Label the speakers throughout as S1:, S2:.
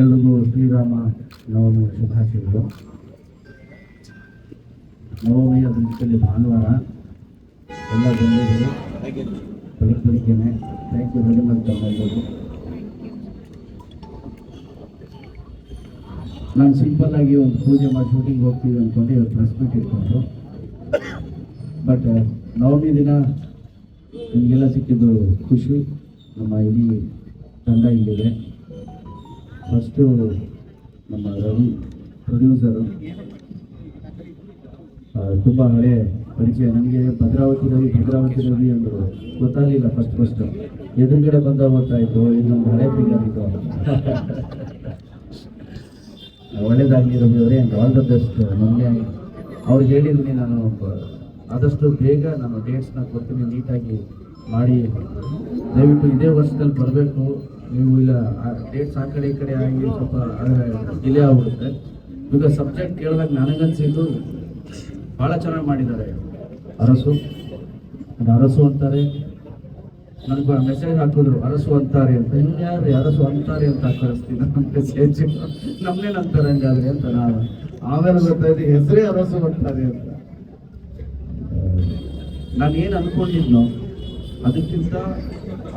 S1: ಎಲ್ರಿಗೂ ಶ್ರೀರಾಮ ನವಮಿ ಶುಭಾಶಯಗಳು. ನವಮಿ ಅದರಲ್ಲಿ ಭಾನುವಾರ. ಎಲ್ಲ ಜನರಿಗೆ ಬೆಳಗ್ಗೆ ಥ್ಯಾಂಕ್ ಯು ವೆರಿ ಮಚ್ ನಾನು ಸಿಂಪಲ್ ಆಗಿ ಒಂದು ಪೂಜೆ ಮಾಡಿ ಶೂಟಿಂಗ್ ಹೋಗ್ತೀವಿ ಅಂದ್ಕೊಂಡು ಇವತ್ತು ಪ್ರೆಸ್ ಮೀಟ್ ಇಟ್ಕೊಂಡು ಬಟ್ ನವಮಿ ದಿನ ನಿಮಗೆಲ್ಲ ಸಿಕ್ಕಿದ್ದು ಖುಷಿ. ನಮ್ಮ ಇಡೀ ತಂಡ ಇಲ್ಲಿದೆ. ಫಸ್ಟು ನಮ್ಮ ರವಿ ಪ್ರೊಡ್ಯೂಸರು ತುಂಬ ಹಳೆ ಪರಿಚಯ. ನನಗೆ ಭದ್ರಾವತಿ ರವಿ ಭದ್ರಾವತಿ ರವಿ ಅಂದರು ಗೊತ್ತಾಗಲಿಲ್ಲ ಫಸ್ಟ್ ಫಸ್ಟ್ ಎದುರುಗಡೆ ಬಂದಾಗ ಗೊತ್ತಾಯಿತು, ಇದು ಹಳೆ ಇದು. ಒಳ್ಳೇದಾಗಲಿ ರವಿ ಅವರೇ ಅಂತ ಆಲ್ ದ ಬೆಸ್ಟ್ ನಮಗೆ ಅವ್ರಿಗೆ ಹೇಳಿದ್ವಿ ನಾನು ಆದಷ್ಟು ಬೇಗ ನಾನು ಡೇಟ್ಸ್ನ ಕೊಡ್ತೀನಿ, ನೀಟಾಗಿ ಮಾಡಿ. ದಯವಿಟ್ಟು ಇದೇ ವರ್ಷದಲ್ಲಿ ಬರಬೇಕು. ನೀವು ಇಲ್ಲ ಡೇಟ್ಸ್ ಆ ಕಡೆ ಈ ಕಡೆ ಆಗಿ ಸ್ವಲ್ಪ ಡಿಲೇ ಆಗ್ಬಿಡುತ್ತೆ. ಈಗ ಸಬ್ಜೆಕ್ಟ್ ಕೇಳಿದಾಗ ನನಗನ್ಸಿದ್ದು ಭಾಳ ಚೆನ್ನಾಗಿ ಮಾಡಿದ್ದಾರೆ. ಅರಸು. ಅರಸು ಅಂತಾರೆ. ನನಗೆ ಮೆಸೇಜ್ ಹಾಕಿದ್ರು, ಅರಸು ಅಂತಾರೆ ಅಂತ. ಇನ್ಯಾರು ಅರಸು ಅಂತಾರೆ ಅಂತ ಕಳಿಸ್ತೀನಿ ನಮ್ಮ ಮೆಸೇಜ್ ಅಂತಾರೆ ಹಂಗಾದ್ರೆ ಅಂತ ನಾನು. ಆಮೇಲೆ ಗೊತ್ತಾಯ್ತು ಹೆಸರೇ ಅರಸು ಅಂತಾರೆ ಅಂತ. ನಾನು ಏನು ಅನ್ಕೊಂಡಿದ್ನೋ ಅದಕ್ಕಿಂತ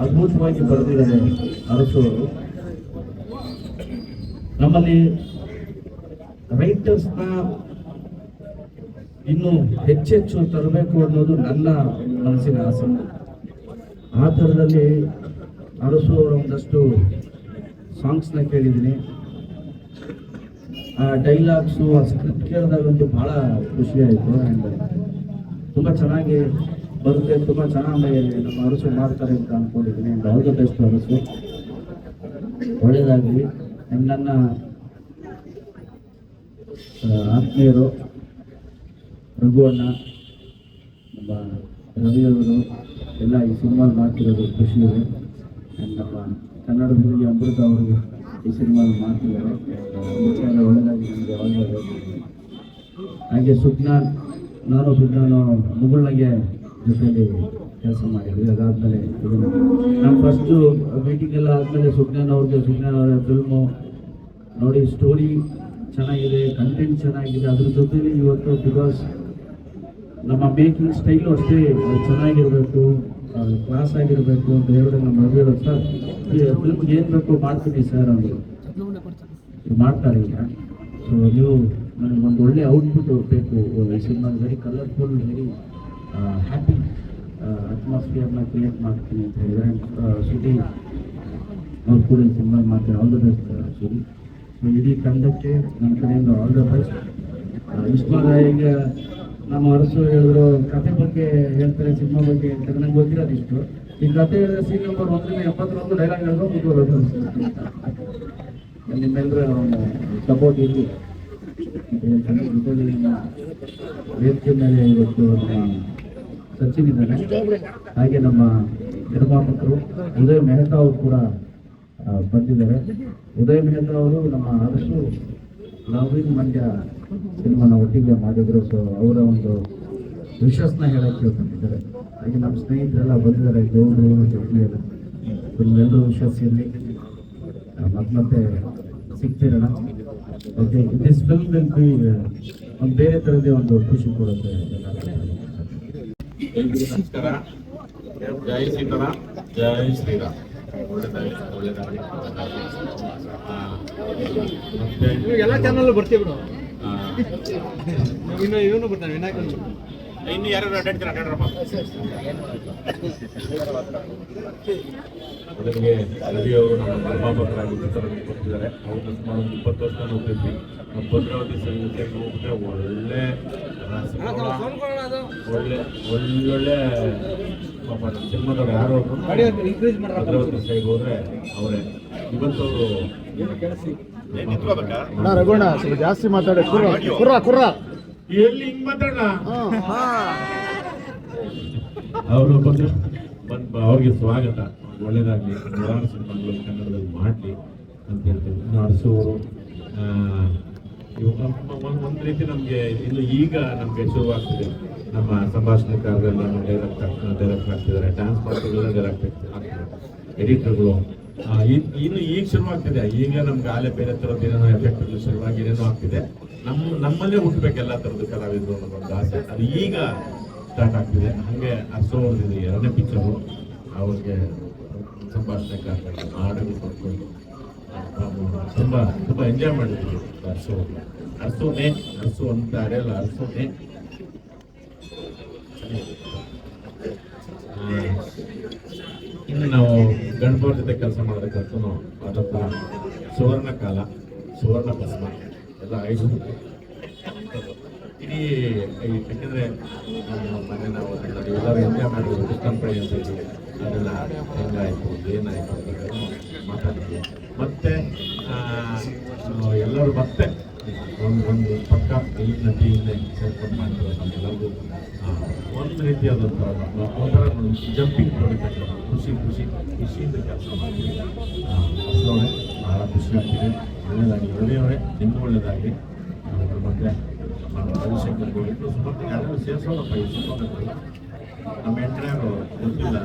S1: ಅದ್ಭುತವಾಗಿ ಬರೆದಿದ್ದಾರೆ ಅರಸು ಅವರು ನಮ್ಮಲ್ಲಿ ರೈಟರ್ಸ್ನ ಇನ್ನು ಹೆಚ್ಚೆಚ್ಚು ತರಬೇಕು ಅನ್ನೋದು ನನ್ನ ಮನಸ್ಸಿನ ಆಸೆ. ಆ ಥರದಲ್ಲಿ ಅರಸು ಅವರ ಒಂದಷ್ಟು ಸಾಂಗ್ಸ್ನ ಕೇಳಿದ್ದೀನಿ. ಆ ಡೈಲಾಗ್ಸು ಆ ಸ್ಕ್ರಿಪ್ಟ್ ಕೇಳಿದಾಗಂತೂ ಭಾಳ ಖುಷಿಯಾಯಿತು ಆ್ಯಂಡ್ ತುಂಬ ಚೆನ್ನಾಗಿ ಬರುತ್ತೆ ತುಂಬ ಚೆನ್ನಾಗಿ ನಮ್ಮ ಅರಸು ಮಾಡ್ತಾರೆ ಅಂತ ಅನ್ಕೊಂಡಿದ್ದೀನಿ. All the best Arasu. ಒಳ್ಳೆಯದಾಗಲಿ ನನ್ನ ಆತ್ಮೀಯರು ರಘು ಅಣ್ಣ ನಮ್ಮ ರವಿಯವರು, ಎಲ್ಲ ಈ ಸಿನಿಮಾ ಮಾಡ್ತಿರೋದು ಖುಷಿ ಇದೆ ಕನ್ನಡ ನಮ್ಮ ಕನ್ನಡದಲ್ಲಿ ಅಮೃತ ಅವರು ಈ ಸಿನಿಮಾ ಮಾಡ್ತಿದ್ದಾರೆ. ಒಳ್ಳೆಯದಾಗಿ ನನಗೆ ಒಳ್ಳೆಯದು ಹಾಗೆ ಸುಜ್ಞಾನ್, ನಾನು ಸುಜ್ಞಾನು ಮುಗುಳ್ನಾಗೆ ಜೊತೆಯಲ್ಲಿ ಕೆಲಸ ಮಾಡಿದ್ವಿ. ಅದಾದಮೇಲೆ ನಮ್ಮ ಫಸ್ಟು ಮೀಟಿಂಗ್ ಎಲ್ಲ ಆದಮೇಲೆ ಸುಜ್ಞಾನ್ ಅವ್ರಿಗೆ ಸುಜ್ಞಾನ್ ಅವರ ಫಿಲ್ಮು ನೋಡಿ ಸ್ಟೋರಿ ಚೆನ್ನಾಗಿದೆ ಕಂಟೆಂಟ್ ಚೆನ್ನಾಗಿದೆ. ಅದ್ರ ಜೊತೆಲಿ ಇವತ್ತು ಬಿಕಾಸ್ ನಮ್ಮ ಮೇಕಿಂಗ್ ಸ್ಟೈಲು ಅಷ್ಟೇ ಚೆನ್ನಾಗಿರಬೇಕು ಕ್ಲಾಸ್ ಆಗಿರಬೇಕು ಅಂತ ಹೇಳಿದ್ರೆ ನಮ್ಮ ಮದುವೆ ಸರ್ ಫಿಲ್ಮ್ಗೆ ಏನು ಬೇಕು ಮಾಡ್ತೀನಿ ಸರ್ ಅಂದರು ಮಾಡ್ತಾರೆ ಈಗ. ಸೊ ನೀವು ನನಗೆ ಒಂದು ಒಳ್ಳೆ ಔಟ್ಪುಟ್ ಬೇಕು cinema very colourful very happy ಅಟ್ಮಾಸ್ಫಿಯರ್ನ create ಮಾಡ್ತೀನಿ ಅಂತ ಹೇಳಿದ್ರೆ ಸಿಟಿ ಅವ್ರು ಕೂಡ ಈ cinema all the best Suri so ಇಡೀ ತಂಡಕ್ಕೆ ನನ್ನ ಕಡೆಯಿಂದ ಆಲ್ ದ ಬೆಸ್ಟ್ ಈಗ ನಮ್ಮ ಅರಸು ಹೇಳಿದ್ರು, ಕತೆ ಬಗ್ಗೆ ಹೇಳ್ತಾರೆ, ಸಿನಿಮಾ ಬಗ್ಗೆ ಹೇಳ್ತಾರೆ. ನಂಗೆ ಗೊತ್ತಿರೋದು ಇಷ್ಟು. ಈ ಕತೆ ಹೇಳಿದ್ರೆ ಸೀನ್ ನಂಬರ್ ಒಂದರಿಂದ ಎಪ್ಪತ್ತೊಂದು ಡೈಲಾಗ್ ಹೇಳಿದ್ರು ಮುಗಿದೋದು ನಿಮ್ಮೆಲ್ಲರ ಸಪೋರ್ಟ್ ಇರಲಿ. ವೇದಿಕೆ ಮೇಲೆ ಇವತ್ತು ನಮ್ಮ ಸಚಿನ್ ಇದ್ದಾರೆ ಹಾಗೆ ನಮ್ಮ ನಿರ್ಮಾಪಕರು ಉದಯ್ ಮೆಹ್ತಾ ಅವರು ಕೂಡ ಬಂದಿದ್ದಾರೆ. ಉದಯ್ ಮೆಹ್ತಾ ಅವರು ನಮ್ಮ ಆದಷ್ಟು ಲವ್ ಇನ್ ಮಂಡ್ಯ ಸಿನಿಮಾನ ಒಟ್ಟಿಗೆ ಮಾಡಿದ್ರು. ಸೊ ಅವರ ಒಂದು ವಿಶ್ವಾಸನ ಹೇಳಕ್ಕೆ ಬಂದಿದ್ದಾರೆ. ಹಾಗೆ ನಮ್ಮ ಸ್ನೇಹಿತರೆಲ್ಲ ಬಂದಿದ್ದಾರೆ, ಗೌಡ್ರು ಎಲ್ಲ ನಿಮ್ಮೆಲ್ಲರೂ ವಿಶ್ವಾಸಿಯಲ್ಲಿ ಮತ್ತೆ ಮತ್ತೆ ಸಿಗ್ತಿರೋಣ ಓಕೆ ದಿಸ್ ಫಿಲ್ಮ್ ಒಂದು ಬೇರೆ ಥರದೇ ಒಂದು ಖುಷಿ ಕೊಡುತ್ತೆ.
S2: ಎಲ್ರಿಗೂ ನಮಸ್ಕಾರ ಜೈ ಸೀತಾರಾಮ್ ಜೈ ಶ್ರೀರಾಮ್. ಒಳ್ಳೆದಾಗಿ ಒಳ್ಳೆದಾಗಿ
S3: ಎಲ್ಲ ಚಾನಲ್ ಬರ್ತೀವಿ ಬಿಡು. ಇನ್ನು ಇವನು ಬರ್ತಾನೆ ವಿನಾಯಕ
S2: ಇನ್ನು ಯಾರು ಅಡ್ಡಾಡ್ತಾರೆ ಅಡ್ಡಾಡ್ರಪ್ಪ ಮೊದಲಿಗೆ ರವಿ ಅವರು ನಮ್ಮ ನಿರ್ಮಾಪಕರಾಗಿ ಚಿತ್ರದಲ್ಲಿ ಕೊಡ್ತಿದ್ದಾರೆ ಅವರು ಸುಮಾರು ಒಂದು ಇಪ್ಪತ್ತು ವರ್ಷ ನಮ್ಮ ಭದ್ರಾವತಿ ಒಳ್ಳೆ ಒಳ್ಳೆ ಒಳ್ಳೊಳ್ಳೆ ಪಾಪ ನಮ್ಮ ಸಿನಿಮಾದವ್ರು ಯಾರೋ ಒಬ್ರು
S3: ಇನ್ಕ್ರೀಸ್ ಮಾಡ್ರ
S2: ಭದ್ರಾವತಿ ಸೈಡ್ ಹೋದ್ರೆ ಅವರೇ. ಇವತ್ತು
S4: ಅಣ್ಣ ರಘುಣ್ಣ ಸ್ವಲ್ಪ ಜಾಸ್ತಿ ಮಾತಾಡಿ. ಕುರ್ರ ಕುರ್ರ ಕುರ್ರ.
S2: ಎಲ್ಲಿ ಹಿಂಗ್ ಮಾತಾಡ ಅವರು ಬಂದು ಬಂದ್ ಅವ್ರಿಗೆ ಸ್ವಾಗತ. ಒಳ್ಳೇದಾಗ್ಲಿ ನೂರಾರು ಸಿನಿಮಾಗಳು ಕನ್ನಡದಲ್ಲಿ ಮಾಡಲಿ ಅಂತ ಹೇಳ್ತೀವಿ ಇನ್ನು ಒಂದ್ ರೀತಿ ನಮಗೆ ಇನ್ನು ಈಗ ನಮಗೆ ಶುರುವಾಗ್ತಿದೆ. ನಮ್ಮ ಸಂಭಾಷಣೆಕಾರರೆಲ್ಲ ಡೈರೆಕ್ಟ್ ಡೈರೆಕ್ಟ್ ಆಗ್ತಿದ್ದಾರೆ. ಡ್ಯಾನ್ಸ್ ಮಾಡ್ತಿದ್ದಾರೆ ಡೈರೆಕ್ಟ್ ಆಗ್ತಿದ್ದಾರೆ. ಎಡಿಟರ್ಗಳು ಇನ್ನು ಈಗ ಶುರುವಾಗ್ತಿದೆ. ಈಗ ನಮ್ಗೆ ಆಲೆ ಬೇರೆ ಥರದ್ದು ಏನೇನೋ ಎಫೆಕ್ಟ್ ಶುರುವಾಗಿ ಏನೇನೋ ಆಗ್ತಿದೆ. ನಮ್ಮ ನಮ್ಮಲ್ಲೇ ಹುಟ್ಟಬೇಕು ಎಲ್ಲ ಥರದ್ದು ಕಲಾವಿದರು ಅನ್ನೋ ಒಂದು ಆಸೆ. ಅದು ಈಗ ಸ್ಟಾರ್ಟ್ ಆಗ್ತಿದೆ. ಹಾಗೆ ಅರ್ಸೋರ್ದಿದೆ ಎರಡನೇ ಪಿಕ್ಚರು ಅವ್ರಿಗೆ ಸಂಭಾಷಣೆ ಹಾಡುಗಳು ಕೊಟ್ಕೊಂಡು ತುಂಬ ತುಂಬ ಎಂಜಾಯ್ ಮಾಡಿದ್ವಿ ಅರ್ಸೋ ಅರ್ಸೋನೆ, ಅರ್ಸು ಅಂತ ಅರೆಯಲ್ಲ ಅರ್ಸೋನೆ. ಇನ್ನು ನಾವು ಗಂಡವ್ರ ಜೊತೆ ಕೆಲಸ ಮಾಡೋದಕ್ಕಂತೂ ಅದಪ್ಪ ಸುವರ್ಣ ಕಾಲ, ಸುವರ್ಣ ಭಸ್ಮ, ಎಲ್ಲ ಐದು ಇಡೀ ಯಾಕೆಂದ್ರೆ ನಮ್ಮ ಮನೆ ನಾವು ಎಲ್ಲರೂ ಎಂಜಾಯ್ ಮಾಡಿದ್ರು ಕಂಪನಿ ಅಂತ ಹೇಳಿ. ಅದೆಲ್ಲ ಹೆಂಗಾಯ್ತು, ಏನಾಯ್ತು ಅಂತ ಮಾತಾಡಿದ್ವಿ. ಮತ್ತೆ ಎಲ್ಲರೂ ಮತ್ತೆ ಒಂದು ಒಂದು ಪಕ್ಕ ಈಗಿನ ಟೀಮ್ನ ಸೇರ್ಕೊಂಡು ಮಾಡ್ತಾರೆ ನಮ್ಗೆಲ್ಲರಿಗೂ ಒಂದು ರೀತಿಯಾದಂಥ ಒಂಥರ ಜಂಪಿಂಗ್ ಹೊಡಿತಕ್ಕಂಥ ಖುಷಿ ಖುಷಿ ಖುಷಿಯಿಂದ ಕೆಲಸ ಮಾಡ್ತೀವಿ ಭಾಳ ಖುಷಿ ಆಗ್ತಿದೆ ಒಳ್ಳೆಯದಾಗಿ ಒಳ್ಳೆಯವರೇ ನಿಮ್ಗೂ ಒಳ್ಳೆಯದಾಗಿ ಮತ್ತೆ ರವಿಶಂಕರ್ ಗೋಳಿಟ್ಟು ಸುಮಾರು ಯಾರು ಸೇರಿಸೋಣಪ್ಪ ಈ ನಮ್ಮ ಎಂಟ್ರ್ಯಾರು ಗೊತ್ತಿಲ್ಲ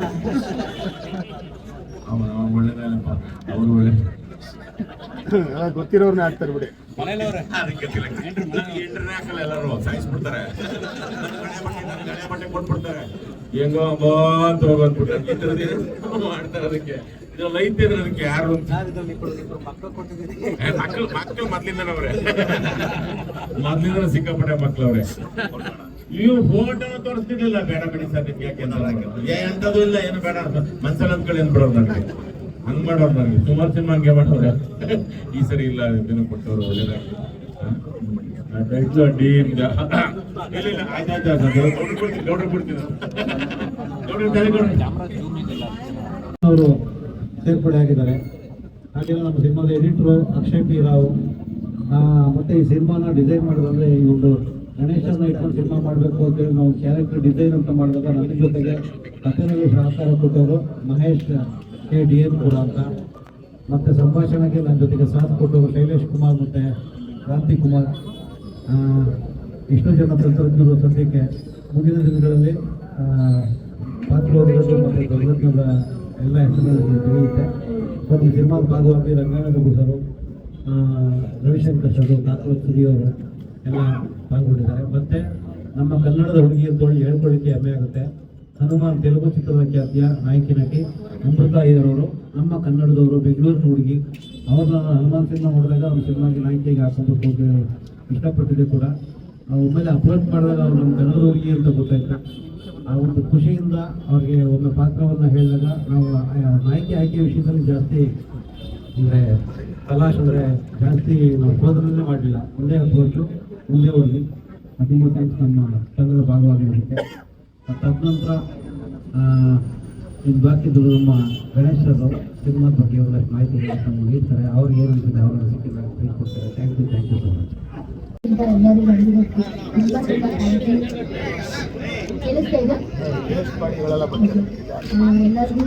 S2: ಅವನು ಒಳ್ಳೆಯದಲ್ಲಪ್ಪ ಅವರು ಒಳ್ಳೆ
S4: ಗೊತ್ತಿರೋರ್ನೇ ಆಗ್ತಾರೆ ಬಿಡಿ
S2: ಹಾಕಲ್ಲ ಎಲ್ಲರೂ ಸಾಯಿಸ್ಬಿಡ್ತಾರೆ ಬಟ್ಟೆ ಕೊಟ್ಬಿಡ್ತಾರೆ ಹೆಂಗೋ ಅಮ್ಮ ಅಂತ ಹೋಗಂದ್ಬಿಟ್ರೆ ಈ ಮಾಡ್ತಾರೆ ಅದಕ್ಕೆ. ಇದೆಲ್ಲ ಐತಿದ್ರೆ ಅದಕ್ಕೆ ಯಾರು ಮಕ್ಳು ಮಕ್ಳು ಮೊದ್ಲಿಂದನವ್ರೆ. ಮೊದ್ಲಿಂದ ಸಿಕ್ಕಾಪಟ್ಟೆ ಮಕ್ಳವ್ರೆ. ಇವು ಫೋಟೋ ತೋರಿಸ್ತಿರ್ಲಿಲ್ಲ. ಬೇಡ ಬಿಡಿ ಸರ್ ನಿಮ್ಗೆ ಯಾಕೆ ಎಂತದೂ ಇಲ್ಲ ಏನು ಬೇಡ ಮನ್ಸಲ್ಲಿ ಅಂದ್ಕೊಳ್ಳಿ ಅಂದ್ಬಿಡೋದು ನನಗೆ ಹಂಗ್ ಮಾಡೋರು ನನಗೆ ಸುಮಾರು ಸಿನಿಮಾ ಹಂಗೆ ಮಾಡೋರೆ. ಈ ಸರಿ ಇಲ್ಲ, ಇದನ್ನು ಕೊಟ್ಟವರು
S5: ಅವರು ಸೇರ್ಪಡೆ ಆಗಿದ್ದಾರೆ. ಹಾಗೆ ನಮ್ಮ ಸಿನಿಮಾದ ಎಡಿಟ್ರು ಅಕ್ಷಯ್ ಪಿ ರಾವ್. ಮತ್ತೆ ಈ ಸಿನಿಮಾನ ಡಿಸೈನ್ ಮಾಡೋದಂದ್ರೆ ಈ ಒಂದು ಗಣೇಶನ ಇಟ್ಕೊಂಡು ಸಿನಿಮಾ ಮಾಡಬೇಕು ಅಂತೇಳಿ ನಾವು ಕ್ಯಾರೆಕ್ಟರ್ ಡಿಸೈನ್ ಅಂತ ಮಾಡಿದಾಗ ನನ್ನ ಜೊತೆಗೆ ಕಥೆನಲ್ಲಿ ಸಹಕಾರ ಕೊಟ್ಟವರು ಮಹೇಶ್ ಕೆ ಡಿ ಎನ್ ಪುರ ಅಂತ ಮತ್ತೆ ಸಂಭಾಷಣೆಗೆ ನನ್ನ ಜೊತೆಗೆ ಸಾಥ್ ಕೊಟ್ಟು ಶೈಲೇಶ್ ಕುಮಾರ್ ಮತ್ತೆ ಕ್ರಾಂತಿ ಕುಮಾರ್. ಇಷ್ಟು ಜನ ತಂತ್ರಜ್ಞರು ಸದ್ಯಕ್ಕೆ ಮುಂದಿನ ದಿನಗಳಲ್ಲಿ ಪಾತ್ರವರ್ಗಗಳು ಮತ್ತು ತಂತ್ರಜ್ಞರ ಎಲ್ಲ ಹೆಸರುಗಳನ್ನು ತಿಳಿಯುತ್ತೆ. ಮತ್ತು ಸಿನಿಮಾದ ಭಾಗವಾಗಿ ರಂಗಾಯಣ ಸರು ರವಿಶಂಕರ್ ಸರು ಕಾಕರೋಜ್ ಸುರಿಯವರು ಎಲ್ಲ ಪಾಲ್ಗೊಂಡಿದ್ದಾರೆ. ಮತ್ತೆ ನಮ್ಮ ಕನ್ನಡದ ಹುಡುಗಿ ಅಂತ ಹೇಳಿ ಹೇಳ್ಕೊಳ್ಳಿಕ್ಕೆ ಹೆಮ್ಮೆ ಆಗುತ್ತೆ. ಹನುಮಾನ್ ತೆಲುಗು ಚಿತ್ರದ ಖ್ಯಾತಿಯ ನಾಯಕಿ ನಟಿ ಅಮೃತ ಅಯ್ಯರವರು ನಮ್ಮ ಕನ್ನಡದವರು ಬೆಂಗಳೂರಿನ ಹುಡುಗಿ. ಅವ್ರನ್ನ ಹನುಮಾನ್ ಸಿನಿಮಾ ನೋಡಿದಾಗ ಅವ್ರ ಸಿನಿಮಾಗೆ ನಾಯಕಿಗೆ ಹಾಕೊಂಡು ಹೇಳಿ ಇಷ್ಟಪಟ್ಟಿದ್ದೆ ಕೂಡ. ಒಮ್ಮೆಲೆ ಅಪ್ಲೋಡ್ ಮಾಡಿದಾಗ ಅವ್ರು ನಮ್ಮ ಕನ್ನಡ ಹುಡುಗಿ ಅಂತ ಗೊತ್ತಾಯ್ತು. ಆ ಒಂದು ಖುಷಿಯಿಂದ ಅವ್ರಿಗೆ ಒಮ್ಮೆ ಪಾತ್ರವನ್ನು ಹೇಳಿದಾಗ ನಾವು ನಾಯಕಿ ಆಯ್ಕೆ ವಿಷಯದಲ್ಲಿ ಜಾಸ್ತಿ ಅಂದರೆ ತಲಾಶ್ ಅಂದರೆ ಜಾಸ್ತಿ ನಾವು ಶೋಧನೆ ಮಾಡಲಿಲ್ಲ. ಒಂದೇ ಅಪ್ರೋಚು ಮುಂದೆ ಹೋಗಿ. ಥ್ಯಾಂಕ್ಸ್ ನಮ್ಮ ಕನ್ನಡ ಭಾಗವಾಗಿರೋದಕ್ಕೆ ತದನಂತರ ಇದು ಬಾಕಿದ್ದು ನಮ್ಮ ಗಣೇಶ್ ಅವರು ಸಿನಿಮಾದ ಬಗ್ಗೆ ಒಂದಷ್ಟು ಮಾಹಿತಿ ನಮ್ಗೆ ನೀಡ್ತಾರೆ ಅವ್ರಿಗೆ ಏನಂತಿದೆ ಅವರ ಸಿಕ್ಕಿಲ್ಲ ಕೊಡ್ತಾರೆ thank you thank you so much
S6: ಎಲ್ಲರಿಗೂ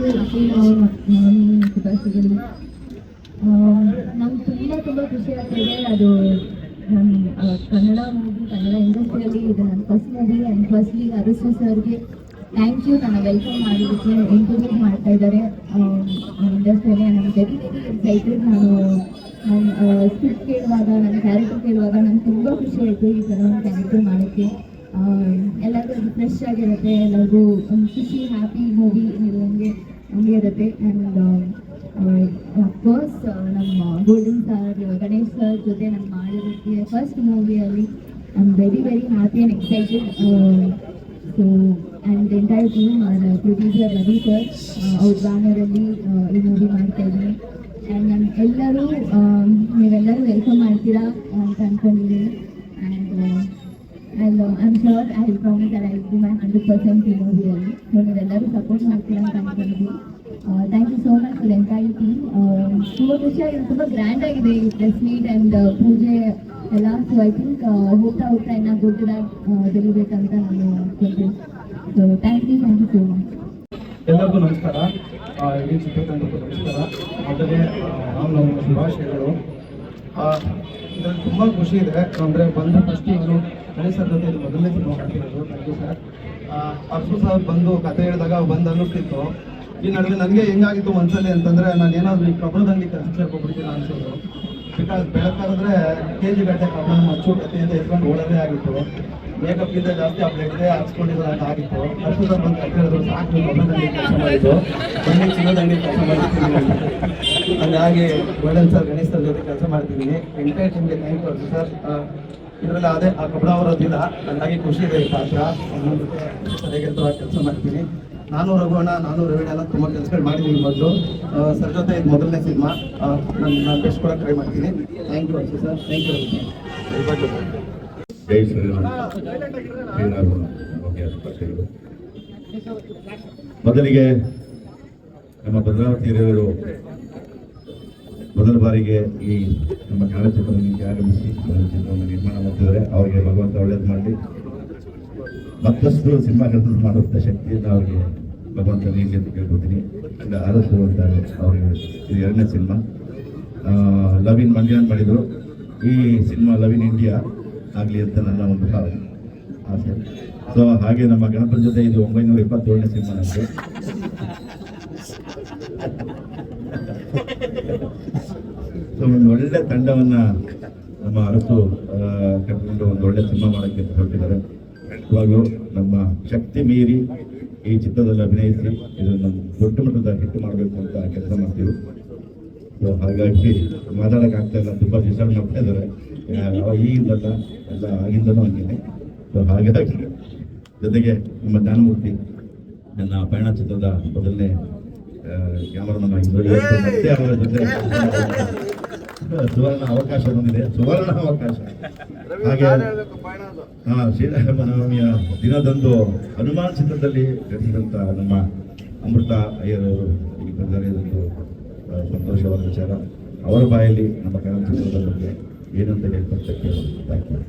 S6: ನಂಗೆ ತುಂಬ ತುಂಬ ಖುಷಿ ಆಗ್ತಿದೆ ಅದು ನನ್ನ ಆ, ಕನ್ನಡ ಮೂವಿ ಕನ್ನಡ ಇಂಡಸ್ಟ್ರಿಯಲ್ಲಿ ಇದು. ನನ್ನ first movie and firstly Arasu ಸರ್ಗೆ ಥ್ಯಾಂಕ್ ಯು ನನ್ನ ವೆಲ್ಕಮ್ ಮಾಡಿದ್ದಕ್ಕೆ ಇಂಟ್ರೊಡ್ಯೂಸ್ ಮಾಡ್ತಾ ಇದ್ದಾರೆ. ಇಂಡಸ್ಟ್ರಿಯಲ್ಲಿ ನಾನು ವೆರಿ ಎಕ್ಸೈಟೆಡ್ ನಾನು ನನ್ನ ಸ್ಕ್ರಿಪ್ಟ್ ಕೇಳುವಾಗ ನನ್ನ ಕ್ಯಾರೆಕ್ಟರ್ ಕೇಳುವಾಗ ನಂಗೆ ತುಂಬ ಖುಷಿ ಆಯಿತು ಈ ಥರ ಒಂದು ಕ್ಯಾರೆಕ್ಟರ್ ಮಾಡೋಕ್ಕೆ ಎಲ್ಲರಿಗೂ ಫ್ರೆಶ್ ಆಗಿರುತ್ತೆ. ಎಲ್ಲರಿಗೂ ಒಂದು ಖುಷಿ ಹ್ಯಾಪಿ ಮೂವಿ ಹಂಗೆ ಹಂಗೆ ಇರುತ್ತೆ. ಆ್ಯಂಡ್ ಅಫ್ಕೋರ್ಸ್ ನಮ್ಮ ಗೋಲ್ಡನ್ ಸರ್ ಗಣೇಶ್ ಸರ್ ಜೊತೆ ನಾನು ಮಾಡಿರೋದಕ್ಕೆ first ಮೂವಿಯಲ್ಲಿ I very very happy and excited so and entire team producer Ravi sir ಅವ್ರ ಬ್ಯಾನರಲ್ಲಿ ಈ ಮೂವಿ ಮಾಡ್ತಾ ಇದ್ದೀನಿ. ಆ್ಯಂಡ್ ನಾನು ಎಲ್ಲರೂ ಆ, ನೀವೆಲ್ಲರೂ ವೆಲ್ಕಮ್ ಮಾಡ್ತೀರಾ ಅಂತ ಅಂದ್ಕೊಂಡಿದ್ದೀನಿ and I uh, sure I'll I that I'll do my 100% in movie ಅಲ್ಲಿ. ಸೊ ನೀವೆಲ್ಲರೂ ಸಪೋರ್ಟ್ ಮಾಡ್ತೀರಾ ಅಂತ ಅಂದ್ಕೊಂಡಿದ್ದೀನಿ thank you so much for entire ತುಂಬ ಆಗಿದೆ ತುಂಬ ಗ್ರ್ಯಾಂಡ್ ಆಗಿದೆ ಈ ಪ್ರೆಸ್ ಆ್ಯಂಡ್ ಪೂಜೆ ಎಲ್ಲ. ಸೊ ಐ ಥಿಂಕ್ ಹೋಗ್ತಾ ಹೋಗ್ತಾ ಇನ್ನ ದೊಡ್ಡದಾಗಿ ಬೆಳಿಬೇಕಂತ ನಾನು ಅನ್ಕೊಂತೀನಿ. So thank you thank you so much
S5: ಎಲ್ಲರಿಗೂ ನಮಸ್ಕಾರ. ಇಡೀ ಚಿತ್ರತಂಡಕ್ಕೂ ನಮಸ್ಕಾರ. ಮೊದಲೇ ರಾಮನವಮಿ ಶುಭಾಶಯಗಳು. ಇದರಲ್ಲಿ ತುಂಬ ಖುಷಿ ಇದೆ. ಅಂದರೆ ಬಂದು ಫಸ್ಟ್ ಇವರು ಗಣೇಶ್ ಸರ್ ಮೊದಲನೇ ಸಿನಿಮಾ ಮಾಡ್ತಿರೋದು thank you sir Arsu sir ಬಂದು ಕತೆ ಹೇಳಿದಾಗ ಬಂದು ಅನ್ನಿಸ್ತಿತ್ತು.
S7: ಈ ನಡುವೆ ನನಗೆ ಹೆಂಗಾಗಿತ್ತು ಒಂದ್ಸಲಿ ಅಂತಂದ್ರೆ ನಾನು ಏನಾದ್ರು ಈ ಕಬ್ಬಣದಲ್ಲಿ ಕೆಲಸಕ್ಕೆ ಹೋಗ್ಬಿಡ್ತೀನಿ ಅನ್ಸೋದು. ಬಿಕಾಸ್ ಬೆಳಕಾದ್ರೆ ಕೆ ಜಿ ಗಟ್ಟೆ ಕಬ್ಬಣ ಮಚ್ಚು ಕತ್ತಿಯಿಂದ ಎತ್ಕೊಂಡು ಓಡೋದೇ ಆಗಿತ್ತು. ಮೇಕಪ್ ಇಂದ ಜಾಸ್ತಿ ಆ ಇದೆ ಹಾಕ್ಸ್ಕೊಂಡಿರೋ ಅಂತ ಆಗಿತ್ತು. ಅಷ್ಟು ಬಂದು ಕಟ್ಟಿರೋದು ಸಾಕು ಕಬ್ಬಣದಲ್ಲಿ ಕೆಲಸ ಮಾಡಿದ್ದು. ಬನ್ನಿ ಚಿನ್ನದಂಗಡಿ ಕೆಲಸ ಮಾಡ್ತೀನಿ. ಹಂಗಾಗಿ ಗೋಲ್ಡನ್ ಸರ್ ಗಣೇಶ್ ಸರ್ ಜೊತೆ ಕೆಲಸ ಮಾಡ್ತಿದ್ದೀನಿ ಎಂಟೈರ್ ಟೀಮ್ಗೆ ಥ್ಯಾಂಕ್ ಯು ಸರ್ ಇದರಲ್ಲಿ ಅದೇ, ಆ ಕಬ್ಬಣ ಅವರದ್ದಿಲ್ಲ ಹಂಗಾಗಿ ಖುಷಿ ಇದೆ ಈ ಪಾತ್ರ. ಜೊತೆ ಸರಿಯಾಗಿರ್ತವಾಗಿ ಕೆಲಸ ಮಾಡ್ತೀನಿ. ನಾನು ರಘುವಣ್ಣ, ನಾನು ರವಿಣ ಎಲ್ಲ ತುಂಬ ಕೆಲಸಗಳು ಮಾಡಿದ್ದೀನಿ ಮೊದಲು ಸರ್ ಜೊತೆ ಇದು ಮೊದಲನೇ ಸಿನಿಮಾ. ನಾನು ನಾನು ಬೆಸ್ಟ್ ಕೂಡ ಟ್ರೈ ಮಾಡ್ತೀನಿ. Thank you sir. Thank you
S8: ಮೊದಲಿಗೆ ನಮ್ಮ ಭದ್ರಾವತಿ ಹಿರಿಯರು ಮೊದಲ ಬಾರಿಗೆ ಈ ನಮ್ಮ ಚಿತ್ರರಂಗಕ್ಕೆ ಆಗಮಿಸಿ ಕನ್ನಡ ಚಿತ್ರವನ್ನು ನಿರ್ಮಾಣ ಮಾಡ್ತಿದ್ದಾರೆ. ಅವರಿಗೆ ಭಗವಂತ ಒಳ್ಳೇದು ಮಾಡಲಿ. ಮತ್ತಷ್ಟು ಸಿನಿಮಾ ಕೆಲಸ ಮಾಡುವಂಥ ಶಕ್ತಿಯನ್ನು ಅವರಿಗೆ ಭಗವಂತ ನೀಡಿ ಅಂತ ಕೇಳ್ಕೊತೀನಿ. ಅಂಡ್ ಅರಸು ಅಂತ ಅವರಿಗೆ ಇದು ಎರಡನೇ ಸಿನಿಮಾ. ಲವ್ ಇನ್ ಮಂಡ್ಯಾನ್ ಮಾಡಿದರು. ಈ ಸಿನಿಮಾ ಲವ್ ಇನ್ ಇಂಡಿಯಾ ಆಗಲಿ ಅಂತ ನನ್ನ ಒಂದು ಆಸೆ. ಸೊ ಹಾಗೆ ನಮ್ಮ ಗಣಪನ ಜೊತೆ ಇದು ಒಂಬೈನೂರ ಇಪ್ಪತ್ತೇಳನೇ ಸಿನಿಮಾ ನಮಗೆ ಸೊ ಒಂದು ಒಳ್ಳೆ ತಂಡವನ್ನು ನಮ್ಮ ಅರಸು ಕಟ್ಕೊಂಡು ಒಂದು ಒಳ್ಳೆ ಸಿನಿಮಾ ಮಾಡೋಕ್ಕೆ ಹೊರಟಿದ್ದಾರೆ. ಖಂಡಿತವಾಗ್ಲೂ ನಮ್ಮ ಶಕ್ತಿ ಮೀರಿ ಈ ಚಿತ್ರದಲ್ಲಿ ಅಭಿನಯಿಸಿ ಇದನ್ನು ನಮ್ಮ ದೊಡ್ಡ ಮಟ್ಟದ ಹಿಟ್ ಮಾಡಬೇಕು ಅಂತ ಕೆಲಸ ಮಾಡ್ತೀವಿ. ಸೊ ಹಾಗಾಗಿ ಮಾತಾಡಕ್ ಆಗ್ತಾ ಇಲ್ಲ, ತುಂಬಾ ಡಿಸ್ಟರ್ಬ್ ಮಾಡ್ತಾ ಇದ್ದಾರೆ. ಈಗಿಂದಲ್ಲ ಎಲ್ಲ ಆಗಿಂದನೂ ಹಂಗೇನೆ. ಸೊ ಹಾಗಾಗಿ ಜೊತೆಗೆ ನಮ್ಮ ಜ್ಞಾನಮೂರ್ತಿ ನನ್ನ ಪಯಣ ಚಿತ್ರದ ಮೊದಲನೇ ಕ್ಯಾಮರಾಮನ್ ಆಗಿದ್ದು ಮತ್ತೆ ಅವರ ಜೊತೆ. ಸುವರ್ಣ ಅವಕಾಶ ಬಂದಿದೆ. ಸುವರ್ಣ ಅವಕಾಶ. ಹಾಗೆ ಹಾ ಶ್ರೀರಾಮನವಮಿಯ ದಿನದಂದು ಹನುಮಾನ್ ಚಿತ್ರದಲ್ಲಿ ನಟಿಸಿದಂತ ನಮ್ಮ ಅಮೃತ ಅಯ್ಯರವರು ಈಗ ಬಂದರೆ ಇದೊಂದು ಸಂತೋಷವಾದ ವಿಚಾರ. ಅವರ ಬಾಯಲ್ಲಿ ನಮ್ಮ ಕನ್ನಡ ಚಿತ್ರದ ಬಗ್ಗೆ ಏನಂತ ಹೇಳ್ಕೊಳ್ತಕ್ಕೆ ಥ್ಯಾಂಕ್ ಯು